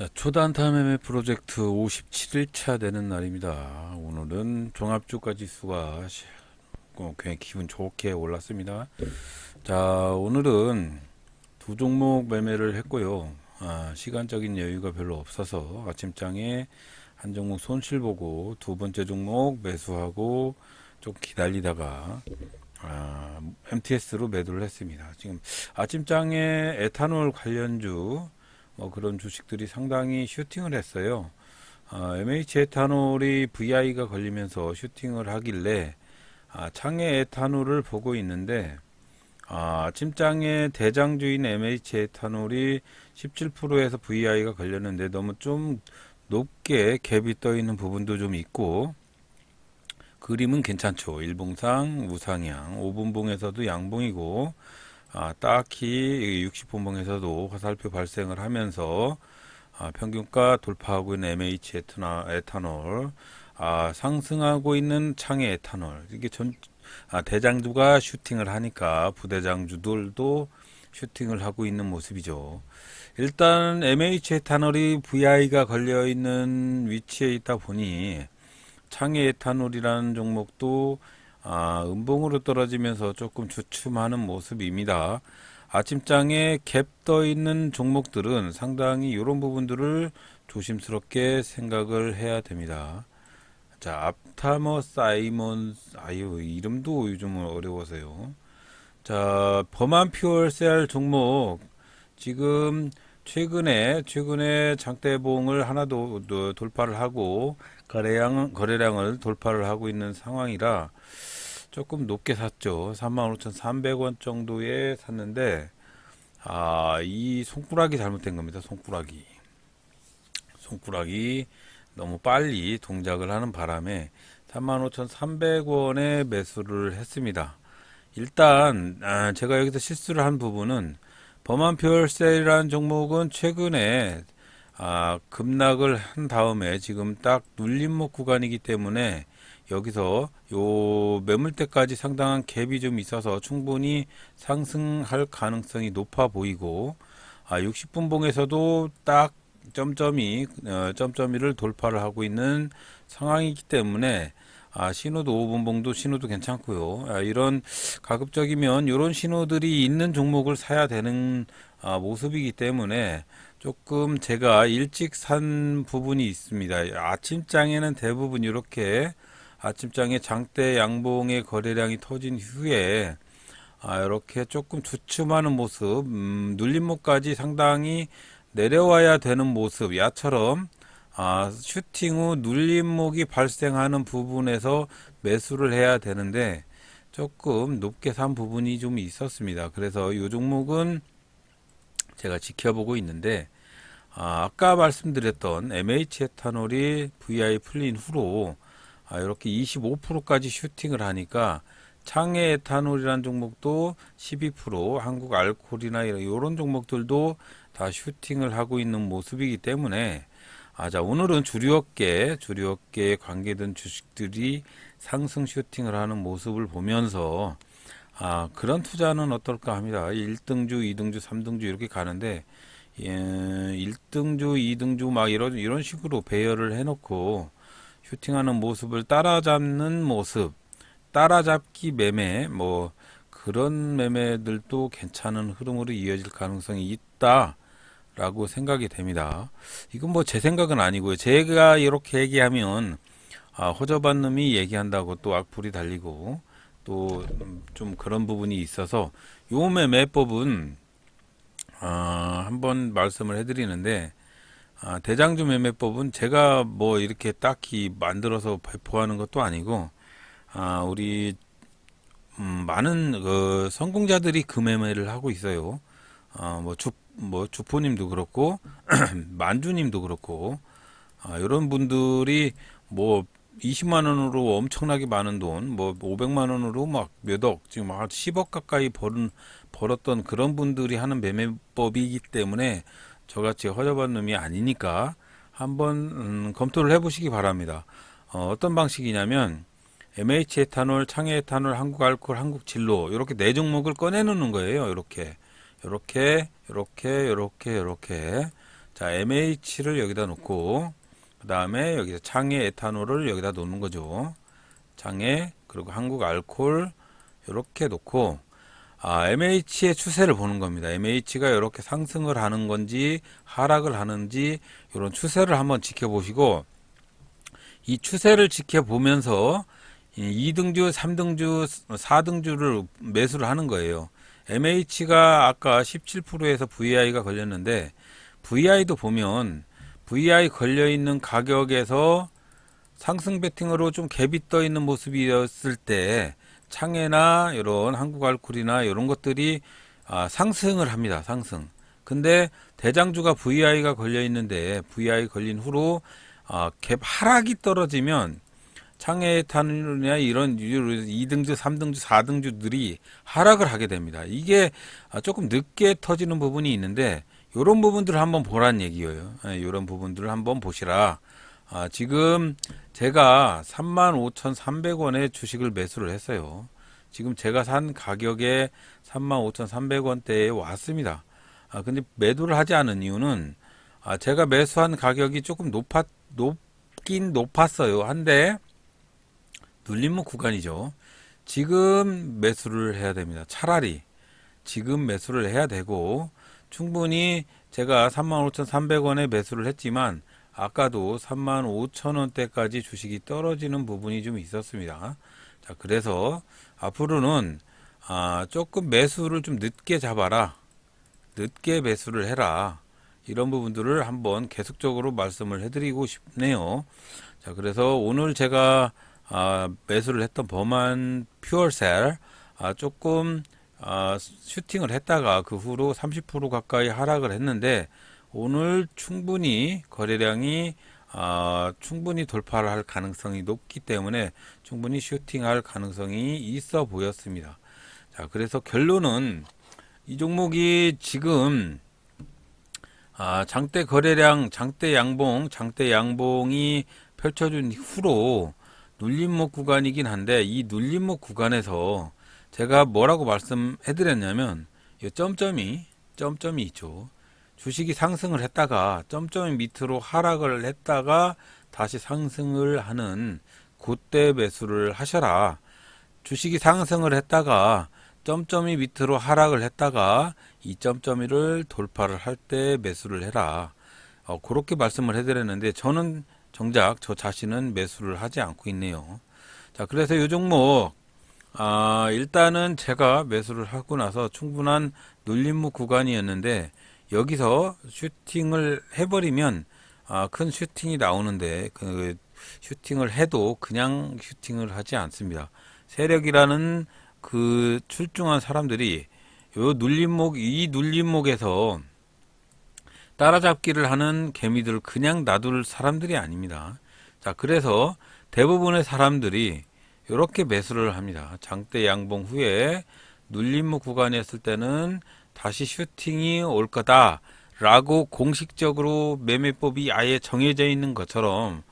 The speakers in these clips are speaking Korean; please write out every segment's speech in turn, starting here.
자, 초단타 매매 프로젝트 57일차 되는 날입니다. 오늘은 종합주가 지수가 시- 어, 굉장히 기분 좋게 올랐습니다. 자, 오늘은 두 종목 매매를 했고요. 아, 시간적인 여유가 별로 없어서 아침장에 한 종목 손실 보고 두 번째 종목 매수하고 좀 기다리다가 아, MTS로 매도를 했습니다. 지금 아침장에 에탄올 관련주 뭐 그런 주식들이 상당히 슈팅을 했어요. 아, MH 에탄올이 VI가 걸리면서 슈팅을 하길래 아, 창의 에탄올을 보고 있는데 아, 아침장에 대장주인 MH 에탄올이 17%에서 VI가 걸렸는데 너무 좀 높게 갭이 떠 있는 부분도 좀 있고 그림은 괜찮죠. 일봉상 우상향, 5분봉에서도 양봉이고 아, 딱히 60분봉에서도 화살표 발생을 하면서 아, 평균가 돌파하고 있는 MH 에탄- 에탄올, 아, 상승하고 있는 창의 에탄올. 이게 전, 아, 대장주가 슈팅을 하니까 부대장주들도 슈팅을 하고 있는 모습이죠. 일단 MH 에탄올이 VI가 걸려 있는 위치에 있다 보니 창의 에탄올이라는 종목도 아, 음봉으로 떨어지면서 조금 주춤하는 모습입니다. 아침장에 갭 떠 있는 종목들은 상당히 이런 부분들을 조심스럽게 생각을 해야 됩니다. 자, 앞타머 사이먼, 아유, 이름도 요즘 어려워서요. 자, 범한 퓨얼셀 종목, 지금 최근에, 최근에 장대봉을 하나도 도- 돌파를 하고, 거래량, 거래량을 돌파를 하고 있는 상황이라 조금 높게 샀죠. 35,300원 정도에 샀는데, 아, 이 손가락이 잘못된 겁니다. 손가락이. 손가락이 너무 빨리 동작을 하는 바람에 35,300원에 매수를 했습니다. 일단 아, 제가 여기서 실수를 한 부분은 범한표열셀이라는 종목은 최근에 아, 급락을 한 다음에 지금 딱 눌림목 구간이기 때문에 여기서 요 매물대까지 상당한 갭이 좀 있어서 충분히 상승할 가능성이 높아 보이고 아, 60분 봉에서도 딱 점점이 어, 점점이를 돌파를 하고 있는 상황이기 때문에 아, 신호도 5분봉도 신호도 괜찮고요. 아, 이런 가급적이면 이런 신호들이 있는 종목을 사야 되는 아, 모습이기 때문에 조금 제가 일찍 산 부분이 있습니다. 아침장에는 대부분 이렇게 아침장에 장대 양봉의 거래량이 터진 후에 아, 이렇게 조금 주춤하는 모습, 음, 눌림목까지 상당히 내려와야 되는 모습, 야처럼 아, 슈팅 후 눌림목이 발생하는 부분에서 매수를 해야 되는데 조금 높게 산 부분이 좀 있었습니다. 그래서 이 종목은 제가 지켜보고 있는데 아, 아까 말씀드렸던 MH 에탄올이 VI 풀린 후로 아, 이렇게 25%까지 슈팅을 하니까 창의 에탄올이라는 종목도 12%, 한국 이런, 이런 종목들도 다 슈팅을 하고 있는 모습이기 때문에 아, 자, 오늘은 주류업계, 주류업계에 관계된 주식들이 상승 슈팅을 하는 모습을 보면서 아, 그런 투자는 어떨까 합니다. 1등주, 2등주, 3등주 이렇게 가는데 예, 1등주, 2등주 막 이런 이런 식으로 배열을 해 놓고 슈팅하는 모습을 따라잡는 모습, 따라잡기 매매 뭐 그런 매매들도 괜찮은 흐름으로 이어질 가능성이 있다 라고 생각이 됩니다. 이건 뭐 제 생각은 아니고요. 제가 이렇게 얘기하면 아, 허접한 놈이 얘기한다고 또 악플이 달리고 또 좀 그런 부분이 있어서 요 매매법은 아, 한번 말씀을 해드리는데 아, 대장주 매매법은 제가 뭐 이렇게 딱히 만들어서 배포하는 것도 아니고 아, 우리 음, 많은 그 성공자들이 그 매매를 하고 있어요. 아, 뭐 주, 뭐 주포님도 그렇고 만주님도 그렇고 아, 이런 분들이 뭐 20만 원으로 엄청나게 많은 돈, 뭐 500만 원으로 막 몇억, 지금 한 10억 가까이 벌은 벌었던 그런 분들이 하는 매매법이기 때문에 저같이 허접한 놈이 아니니까 한번 음, 검토를 해보시기 바랍니다. 어, 어떤 방식이냐면 MH 에탄올, 창의 에탄올, 한국 알코올, 한국 진로 이렇게 네 종목을 꺼내놓는 거예요. 이렇게, 이렇게, 이렇게, 이렇게, 이렇게. 자, MH를 여기다 놓고 그 다음에 여기서 창에 에탄올을 여기다 놓는 거죠. 창에 그리고 한국 알콜 이렇게 놓고 아, MH의 추세를 보는 겁니다. MH가 이렇게 상승을 하는 건지 하락을 하는지 이런 추세를 한번 지켜보시고 이 추세를 지켜보면서 2등주, 3등주, 4등주를 매수를 하는 거예요. MH가 아까 17%에서 VI가 걸렸는데 VI도 보면 VI 걸려 있는 가격에서 상승 베팅으로 좀 갭이 떠 있는 모습이었을 때 창해나 이런 한국 알콜이나 이런 것들이 아, 상승을 합니다. 상승. 근데 대장주가 VI가 걸려 있는데 VI 걸린 후로 아, 갭 하락이 떨어지면 창해 탄이나 이런 2등주, 3등주, 4등주들이 하락을 하게 됩니다. 이게 아, 조금 늦게 터지는 부분이 있는데 이런 부분들을 한번 보란 얘기예요. 이런 부분들을 한번 보시라. 아, 지금 제가 35,300원에 주식을 매수를 했어요. 지금 제가 산 가격에 35,300원대에 왔습니다. 아, 근데 매도를 하지 않은 이유는 아, 제가 매수한 가격이 조금 높았, 높긴 높았어요. 한데 눌림목 구간이죠. 지금 매수를 해야 됩니다. 차라리 지금 매수를 해야 되고 충분히 제가 35,300원에 매수를 했지만 아까도 35,000원대까지 주식이 떨어지는 부분이 좀 있었습니다. 자, 그래서 앞으로는 아, 조금 매수를 좀 늦게 잡아라. 늦게 매수를 해라. 이런 부분들을 한번 계속적으로 말씀을 해드리고 싶네요. 자, 그래서 오늘 제가 아, 매수를 했던 범한 퓨어셀 아, 조금 아, 슈팅을 했다가 그 후로 30% 가까이 하락을 했는데 오늘 충분히 거래량이 아, 충분히 돌파를 할 가능성이 높기 때문에 충분히 슈팅할 가능성이 있어 보였습니다. 자, 그래서 결론은 이 종목이 지금 아, 장대 거래량, 장대 양봉, 장대 양봉이 펼쳐준 후로 눌림목 구간이긴 한데 이 눌림목 구간에서 제가 뭐라고 말씀해드렸냐면 이 점점이 점점이 있죠. 주식이 상승을 했다가 점점 밑으로 하락을 했다가 다시 상승을 하는 그때 매수를 하셔라. 주식이 상승을 했다가 점점이 밑으로 하락을 했다가 이 점점이를 돌파를 할 때 매수를 해라. 어, 그렇게 말씀을 해드렸는데 저는 정작 저 자신은 매수를 하지 않고 있네요. 자, 그래서 이 종목 아, 일단은 제가 매수를 하고 나서 충분한 눌림목 구간이었는데 여기서 슈팅을 해버리면 아, 큰 슈팅이 나오는데 그 슈팅을 해도 그냥 슈팅을 하지 않습니다. 세력이라는 그 출중한 사람들이 요 눌림목 이 눌림목에서 따라잡기를 하는 개미들을 그냥 놔둘 사람들이 아닙니다. 자, 그래서 대부분의 사람들이 이렇게 매수를 합니다. 장대 양봉 후에 눌림목 구간이었을 때는 다시 슈팅이 올 거다라고 공식적으로 매매법이 아예 정해져 있는 것처럼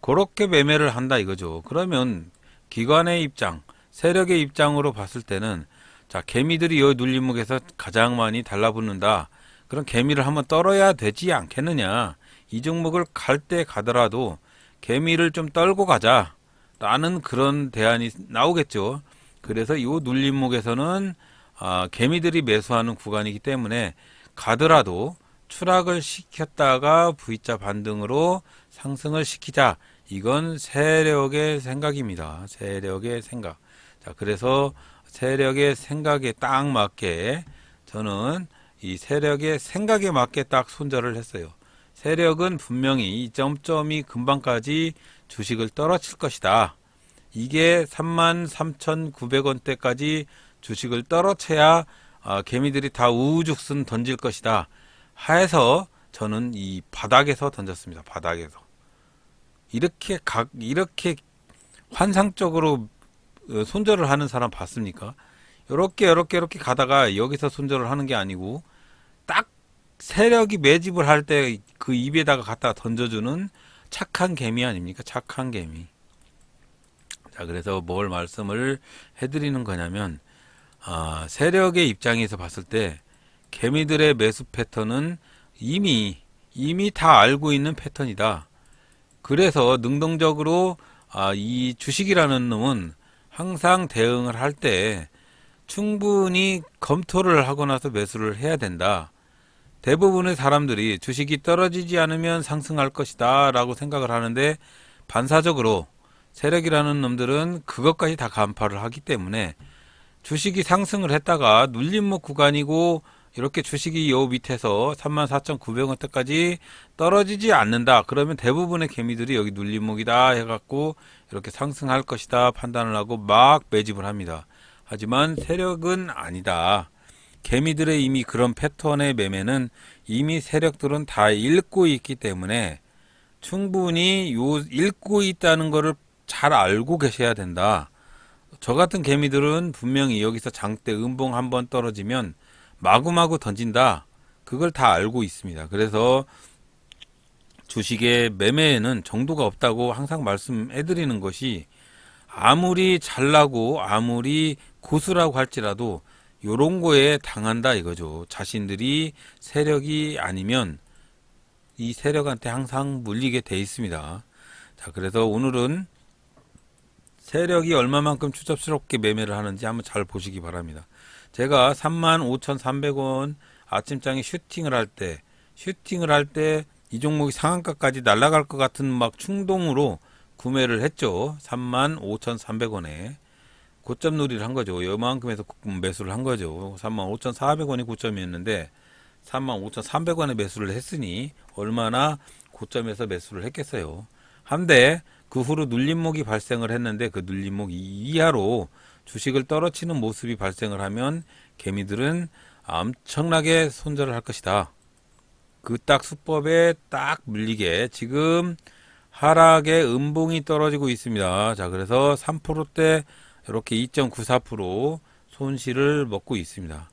그렇게 매매를 한다 이거죠. 그러면 기관의 입장, 세력의 입장으로 봤을 때는 자 개미들이 이 눌림목에서 가장 많이 달라붙는다. 그럼 개미를 한번 떨어야 되지 않겠느냐. 이 종목을 갈 때 가더라도 개미를 좀 떨고 가자. 라는 그런 대안이 나오겠죠. 그래서 이 눌림목에서는 아, 개미들이 매수하는 구간이기 때문에 가더라도 추락을 시켰다가 V자 반등으로 상승을 시키자. 이건 세력의 생각입니다. 세력의 생각. 자, 그래서 세력의 생각에 딱 맞게 저는 이 세력의 생각에 맞게 딱 손절을 했어요. 세력은 분명히 이 점점이 금방까지 주식을 떨어칠 것이다. 이게 33,900원대까지 주식을 떨어쳐야 아, 개미들이 다 우후죽순 던질 것이다. 하에서 저는 이 바닥에서 던졌습니다. 바닥에서. 이렇게 각 이렇게 환상적으로 어, 손절을 하는 사람 봤습니까? 이렇게 이렇게 이렇게 가다가 여기서 손절을 하는 게 아니고 딱 세력이 매집을 할 때 그 입에다가 갖다 던져주는 착한 개미 아닙니까? 착한 개미. 자, 그래서 뭘 말씀을 해드리는 거냐면, 아, 세력의 입장에서 봤을 때, 개미들의 매수 패턴은 이미, 이미 다 알고 있는 패턴이다. 그래서 능동적으로 아, 이 주식이라는 놈은 항상 대응을 할 때 충분히 검토를 하고 나서 매수를 해야 된다. 대부분의 사람들이 주식이 떨어지지 않으면 상승할 것이다 라고 생각을 하는데 반사적으로 세력이라는 놈들은 그것까지 다 간파를 하기 때문에 주식이 상승을 했다가 눌림목 구간이고 이렇게 주식이 요 밑에서 34,900원대까지 떨어지지 않는다. 그러면 대부분의 개미들이 여기 눌림목이다 해갖고 이렇게 상승할 것이다 판단을 하고 막 매집을 합니다. 하지만 세력은 아니다. 개미들의 이미 그런 패턴의 매매는 이미 세력들은 다 읽고 있기 때문에 충분히 요 읽고 있다는 거를 잘 알고 계셔야 된다. 저 같은 개미들은 분명히 여기서 장대 음봉 한번 떨어지면 마구마구 던진다. 그걸 다 알고 있습니다. 그래서 주식의 매매에는 정도가 없다고 항상 말씀해 드리는 것이 아무리 잘나고 아무리 고수라고 할지라도 요런 거에 당한다 이거죠. 자신들이 세력이 아니면 이 세력한테 항상 물리게 돼 있습니다. 자, 그래서 오늘은 세력이 얼마만큼 추접스럽게 매매를 하는지 한번 잘 보시기 바랍니다. 제가 35,300원 아침장에 슈팅을 할 때, 슈팅을 할 때 이 종목이 상한가까지 날아갈 것 같은 막 충동으로 구매를 했죠. 35,300원에. 고점 놀이를 한 거죠. 요만큼에서 매수를 한 거죠. 35,400원이 고점이었는데 35,300원에 매수를 했으니 얼마나 고점에서 매수를 했겠어요. 한데 그 후로 눌림목이 발생을 했는데 그 눌림목 이하로 주식을 떨어치는 모습이 발생을 하면 개미들은 엄청나게 손절을 할 것이다. 그 딱 수법에 딱 물리게 지금 하락의 음봉이 떨어지고 있습니다. 자, 그래서 3%대 이렇게 2.94% 손실을 먹고 있습니다.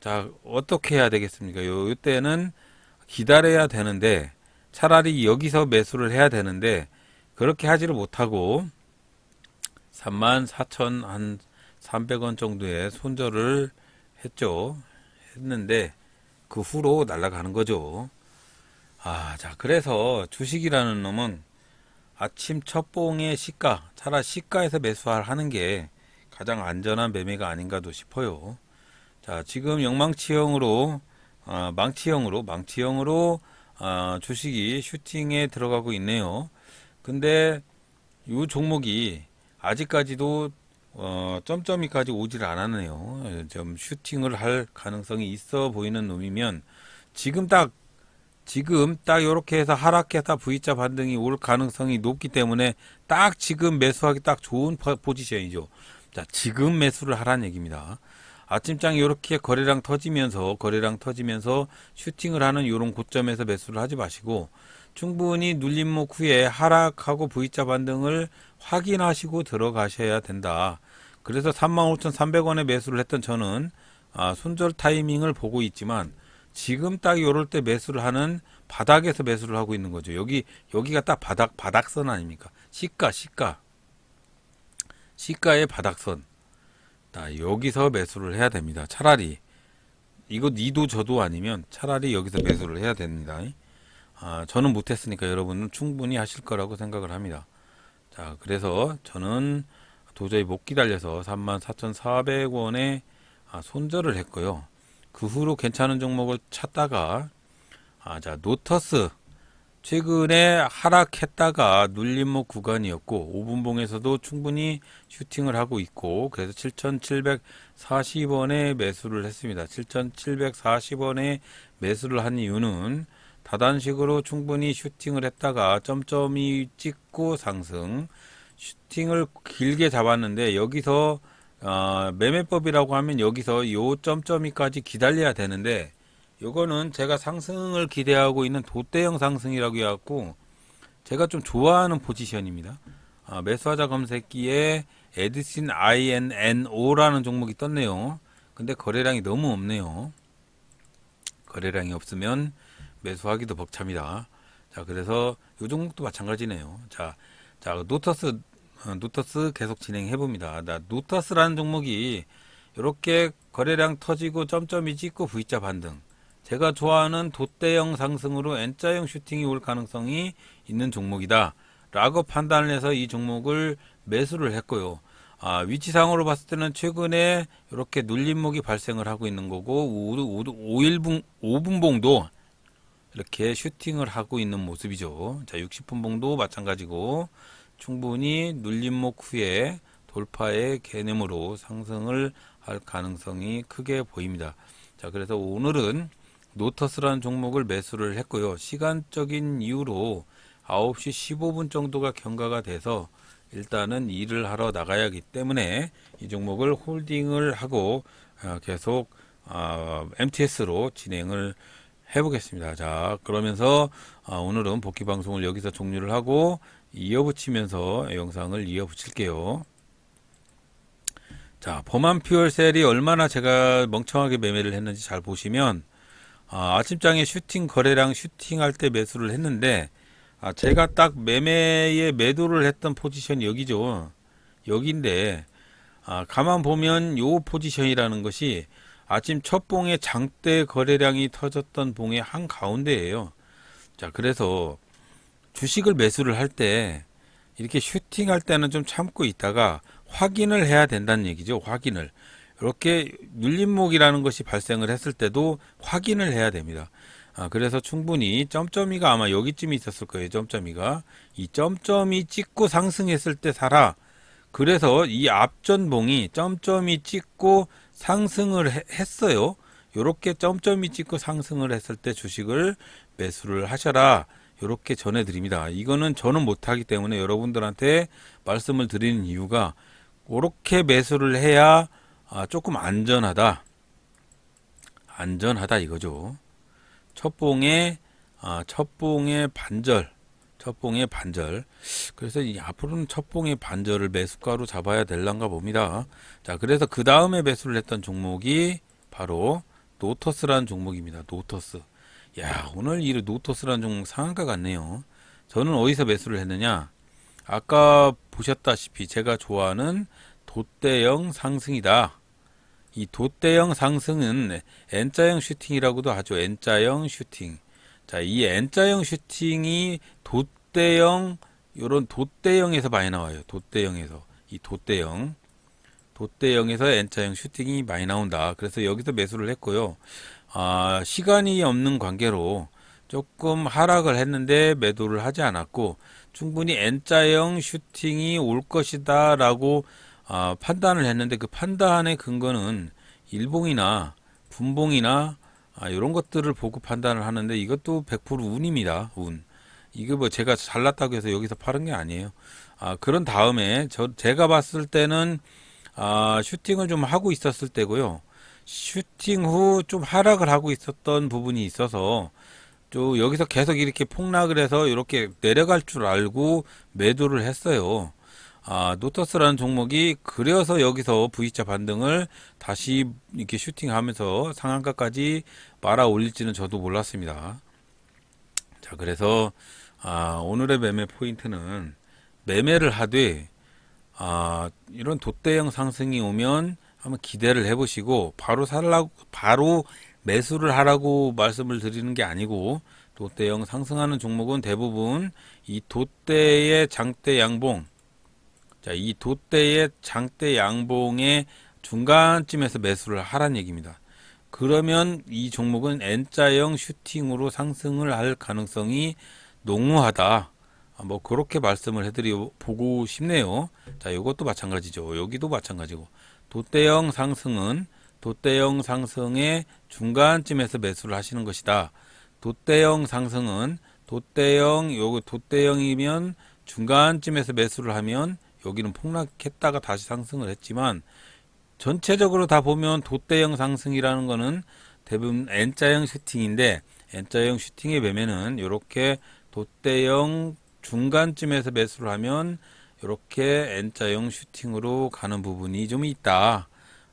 자, 어떻게 해야 되겠습니까? 요, 요 때는 기다려야 되는데 차라리 여기서 매수를 해야 되는데 그렇게 하지를 못하고 34,300원 정도의 손절을 했죠. 했는데 그 후로 날아가는 거죠. 아, 자, 그래서 주식이라는 놈은 아침 첫 봉의 시가, 차라리 시가에서 매수하는 게 가장 안전한 매매가 아닌가도 싶어요. 자, 지금 영망치형으로, 아, 망치형으로, 망치형으로, 아, 주식이 슈팅에 들어가고 있네요. 근데 이 종목이 아직까지도 어, 점점이까지 오질 않았네요. 좀 슈팅을 할 가능성이 있어 보이는 놈이면 지금 딱 지금 딱 이렇게 해서 하락해서 V자 반등이 올 가능성이 높기 때문에 딱 지금 매수하기 딱 좋은 포- 포지션이죠. 자, 지금 매수를 하라는 얘기입니다. 아침장에 이렇게 거래량 터지면서 거래량 터지면서 슈팅을 하는 이런 고점에서 매수를 하지 마시고 충분히 눌림목 후에 하락하고 V자 반등을 확인하시고 들어가셔야 된다. 그래서 35,300원에 매수를 했던 저는 아, 손절 타이밍을 보고 있지만 지금 딱 요럴 때 매수를 하는 바닥에서 매수를 하고 있는 거죠. 여기 여기가 딱 바닥 바닥선 아닙니까? 시가 시가 시가의 바닥선. 자, 여기서 매수를 해야 됩니다. 차라리 이거 니도 저도 아니면 차라리 여기서 매수를 해야 됩니다. 아, 저는 못했으니까 여러분은 충분히 하실 거라고 생각을 합니다. 자, 그래서 저는 도저히 못 기다려서 34,400원에 아, 손절을 했고요. 그 후로 괜찮은 종목을 찾다가 아, 자, 노터스 최근에 하락했다가 눌림목 구간이었고 5분봉에서도 충분히 슈팅을 하고 있고 그래서 7,740원에 매수를 했습니다. 7,740원에 매수를 한 이유는 다단식으로 충분히 슈팅을 했다가 점점이 찍고 상승 슈팅을 길게 잡았는데 여기서 어, 매매법이라고 하면 여기서 요 점점이까지 기다려야 되는데 요거는 제가 상승을 기대하고 있는 도대형 상승이라고 해갖고 제가 좀 좋아하는 포지션입니다. 아, 매수하자 검색기에 에디신 INNO라는 종목이 떴네요. 근데 거래량이 너무 없네요. 거래량이 없으면 매수하기도 벅찹니다. 자, 그래서 요 종목도 마찬가지네요. 자, 자, 노터스, 어, 노터스 계속 진행해 봅니다. 나 노터스라는 종목이 이렇게 거래량 터지고 점점이 찍고 V자 반등. 제가 좋아하는 돛대형 상승으로 N자형 슈팅이 올 가능성이 있는 종목이다. 라고 판단을 해서 이 종목을 매수를 했고요. 아, 위치상으로 봤을 때는 최근에 이렇게 눌림목이 발생을 하고 있는 거고 5, 1분 5분봉도 이렇게 슈팅을 하고 있는 모습이죠. 자, 60분 봉도 마찬가지고 충분히 눌림목 후에 돌파의 개념으로 상승을 할 가능성이 크게 보입니다. 자, 그래서 오늘은 노터스라는 종목을 매수를 했고요. 시간적인 이유로 9시 15분 정도가 경과가 돼서 일단은 일을 하러 나가야 하기 때문에 이 종목을 홀딩을 하고 어, 계속 어, MTS로 진행을 해보겠습니다. 자, 그러면서 어, 오늘은 복귀 방송을 여기서 종료를 하고 이어붙이면서 영상을 이어붙일게요. 자, 범한 퓨얼셀이 얼마나 제가 멍청하게 매매를 했는지 잘 보시면 아, 아침장에 슈팅 거래량 슈팅할 때 매수를 했는데 아, 제가 딱 매매에 매도를 했던 포지션이 여기죠. 여기인데 아, 가만 보면 요 포지션이라는 것이 아침 첫 봉에 장대 거래량이 터졌던 봉의 한 가운데예요. 자, 그래서 주식을 매수를 할 때 이렇게 슈팅할 때는 좀 참고 있다가 확인을 해야 된다는 얘기죠. 확인을. 이렇게 눌림목이라는 것이 발생을 했을 때도 확인을 해야 됩니다. 아, 그래서 충분히 점점이가 아마 여기쯤에 있었을 거예요. 점점이가. 이 점점이 찍고 상승했을 때 사라. 그래서 이 앞전봉이 점점이 찍고 상승을 해- 했어요. 요렇게 점점이 찍고 상승을 했을 때 주식을 매수를 하셔라. 요렇게 전해드립니다. 이거는 저는 못하기 때문에 여러분들한테 말씀을 드리는 이유가 그렇게 매수를 해야 아, 조금 안전하다. 안전하다 이거죠. 첫 봉에 아, 첫 봉의 반절, 첫 봉의 반절. 그래서 이 앞으로는 첫 봉의 반절을 매수가로 잡아야 될란가 봅니다. 자, 그래서 그 다음에 매수를 했던 종목이 바로 노터스라는 종목입니다. 노터스. 야, 오늘 이 노터스라는 종목 상한가 같네요. 저는 어디서 매수를 했느냐? 아까 보셨다시피 제가 좋아하는 돛대형 상승이다. 이 돛대형 상승은 N자형 슈팅이라고도 하죠. N자형 슈팅. 자, 이 N자형 슈팅이 돛대형 요런 돛대형에서 많이 나와요. 돛대형에서 이 돛대형 돛대형에서 N자형 슈팅이 많이 나온다. 그래서 여기서 매수를 했고요. 아, 시간이 없는 관계로 조금 하락을 했는데 매도를 하지 않았고 충분히 N자형 슈팅이 올 것이다 라고 아, 판단을 했는데 그 판단의 근거는 일봉이나 분봉이나 아, 이런 것들을 보고 판단을 하는데 이것도 100% 운입니다. 운. 이게 뭐 제가 잘났다고 해서 여기서 파는 게 아니에요. 아, 그런 다음에 저 제가 봤을 때는 아, 슈팅을 좀 하고 있었을 때고요. 슈팅 후 좀 하락을 하고 있었던 부분이 있어서 또 여기서 계속 이렇게 폭락을 해서 이렇게 내려갈 줄 알고 매도를 했어요. 아, 노터스라는 종목이 그래서 여기서 V자 반등을 다시 이렇게 슈팅하면서 상한가까지 말아 올릴지는 저도 몰랐습니다. 자, 그래서 아, 오늘의 매매 포인트는 매매를 하되 아, 이런 돛대형 상승이 오면 한번 기대를 해보시고 바로 살라고 바로 매수를 하라고 말씀을 드리는 게 아니고 돛대형 상승하는 종목은 대부분 이 돛대의 장대 양봉 자, 이 돛대의 장대 양봉의 중간쯤에서 매수를 하란 얘기입니다. 그러면 이 종목은 N자형 슈팅으로 상승을 할 가능성이 농후하다. 아, 뭐 그렇게 말씀을 해드리 보고 싶네요. 자, 이것도 마찬가지죠. 여기도 마찬가지고 돛대형 상승은 돛대형 상승의 중간쯤에서 매수를 하시는 것이다. 돛대형 상승은 돛대형 요거 돛대형이면 중간쯤에서 매수를 하면 여기는 폭락했다가 다시 상승을 했지만 전체적으로 다 보면 돛대형 상승이라는 거는 대부분 N자형 슈팅인데 N자형 슈팅의 매매는 이렇게 돛대형 중간쯤에서 매수를 하면 이렇게 N자형 슈팅으로 가는 부분이 좀 있다.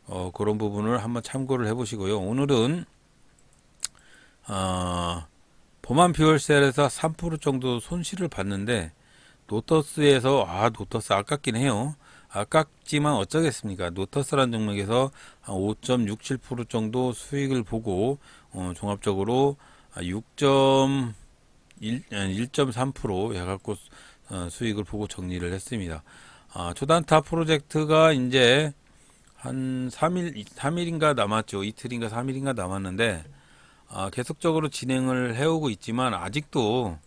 어, 그런 부분을 한번 참고를 해보시고요. 오늘은 어, 보만 퓨얼셀에서 3% 정도 손실을 봤는데 노터스에서 아 노터스 아깝긴 해요. 아깝지만 어쩌겠습니까? 노터스라는 종목에서 한 5.67% 정도 수익을 보고 어, 종합적으로 6.1, 1.3% 해갖고 어, 수익을 보고 정리를 했습니다. 아, 초단타 프로젝트가 이제 한 3일, 3일인가 남았죠. 이틀인가 3일인가 남았는데, 아, 계속적으로 진행을 해오고 있지만, 아직도,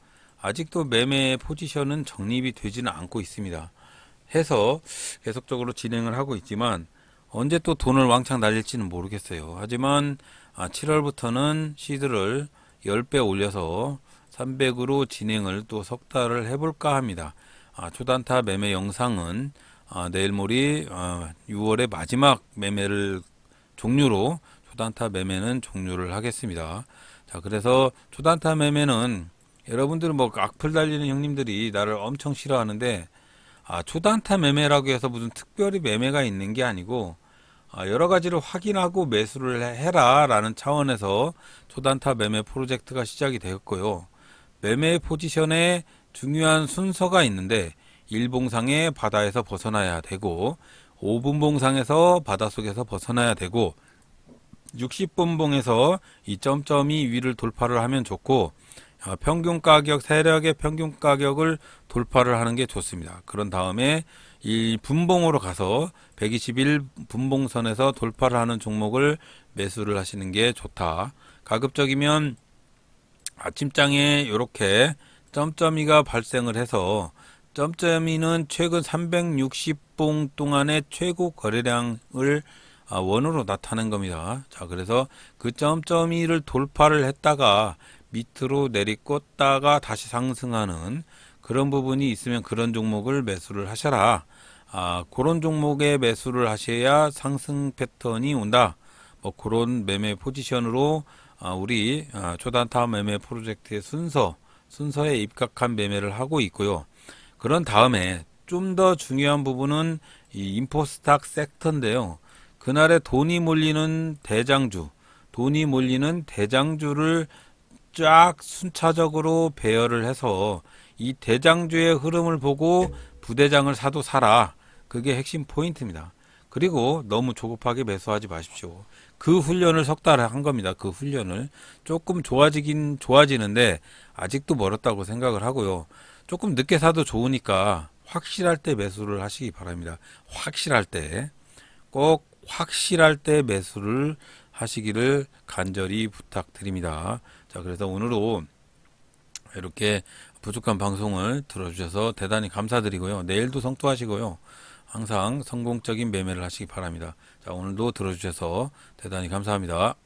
아직도 매매 포지션은 정립이 되지는 않고 있습니다. 해서 계속적으로 진행을 하고 있지만, 언제 또 돈을 왕창 날릴지는 모르겠어요. 하지만, 아, 7월부터는 시드를 10배 올려서 300으로 진행을 또 석 달을 해볼까 합니다. 아, 초단타 매매 영상은 아, 내일 모레 어, 6월의 마지막 매매를 종류로 초단타 매매는 종료를 하겠습니다. 자, 그래서 초단타 매매는 여러분들은 뭐 악플 달리는 형님들이 나를 엄청 싫어하는데 아, 초단타 매매라고 해서 무슨 특별히 매매가 있는 게 아니고 아, 여러 가지를 확인하고 매수를 해- 해라라는 차원에서 초단타 매매 프로젝트가 시작이 되었고요. 매매 포지션에 중요한 순서가 있는데 1봉상에 바다에서 벗어나야 되고 5분봉상에서 바닷속에서 벗어나야 되고 60분봉에서 이 점점이 위를 돌파를 하면 좋고 어, 평균 가격 세력의 평균 가격을 돌파를 하는 게 좋습니다. 그런 다음에 이 분봉으로 가서 121 분봉선에서 돌파를 하는 종목을 매수를 하시는 게 좋다. 가급적이면 아침장에 이렇게 점점이가 발생을 해서 점점이는 최근 360봉 동안의 최고 거래량을 아, 원으로 나타낸 겁니다. 자, 그래서 그 점점이를 돌파를 했다가 밑으로 내리꽂다가 다시 상승하는 그런 부분이 있으면 그런 종목을 매수를 하셔라. 아, 그런 종목에 매수를 하셔야 상승 패턴이 온다. 뭐 그런 매매 포지션으로 아, 우리 아, 초단타 매매 프로젝트의 순서 순서에 입각한 매매를 하고 있고요. 그런 다음에 좀 더 중요한 부분은 이 인포스탁 섹터인데요. 그날에 돈이 몰리는 대장주, 돈이 몰리는 대장주를 쫙 순차적으로 배열을 해서 이 대장주의 흐름을 보고 부대장을 사도 사라. 그게 핵심 포인트입니다. 그리고 너무 조급하게 매수하지 마십시오. 그 훈련을 석 달 한 겁니다. 그 훈련을 조금 좋아지긴 좋아지는데 아직도 멀었다고 생각을 하고요. 조금 늦게 사도 좋으니까 확실할 때 매수를 하시기 바랍니다. 확실할 때 꼭 확실할 때 매수를 하시기를 간절히 부탁드립니다. 자, 그래서 오늘도 이렇게 부족한 방송을 들어주셔서 대단히 감사드리고요. 내일도 성투하시고요. 항상 성공적인 매매를 하시기 바랍니다. 자, 오늘도 들어주셔서 대단히 감사합니다.